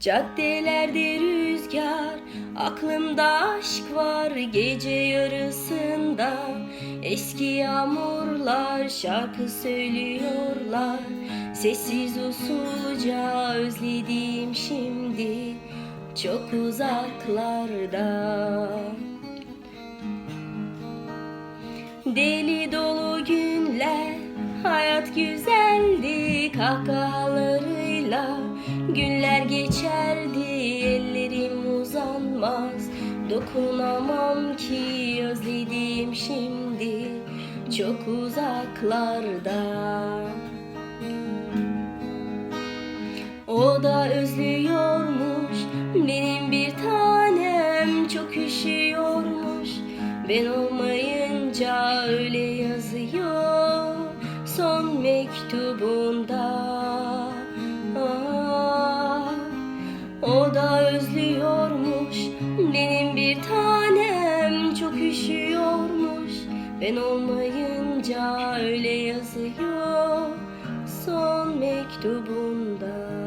Caddelerde rüzgar, aklımda aşk var gece yarısında. Eski yağmurlar şarkı söylüyorlar. Sessiz usulca özlediğim şimdi çok uzaklarda. Deli dolu günler, hayat güzeldi kahkahalarıyla Günler geçerdi, ellerim uzanmaz. Dokunamam ki özlediğim şimdi çok uzaklarda. O da özlüyormuş benim bir tanem çok üşüyormuş. Ben olmayınca öyle yazıyor son mektubunda özlüyormuş benim bir tanem çok üşüyormuş. Ben olmayınca öyle yazıyor. Son mektubunda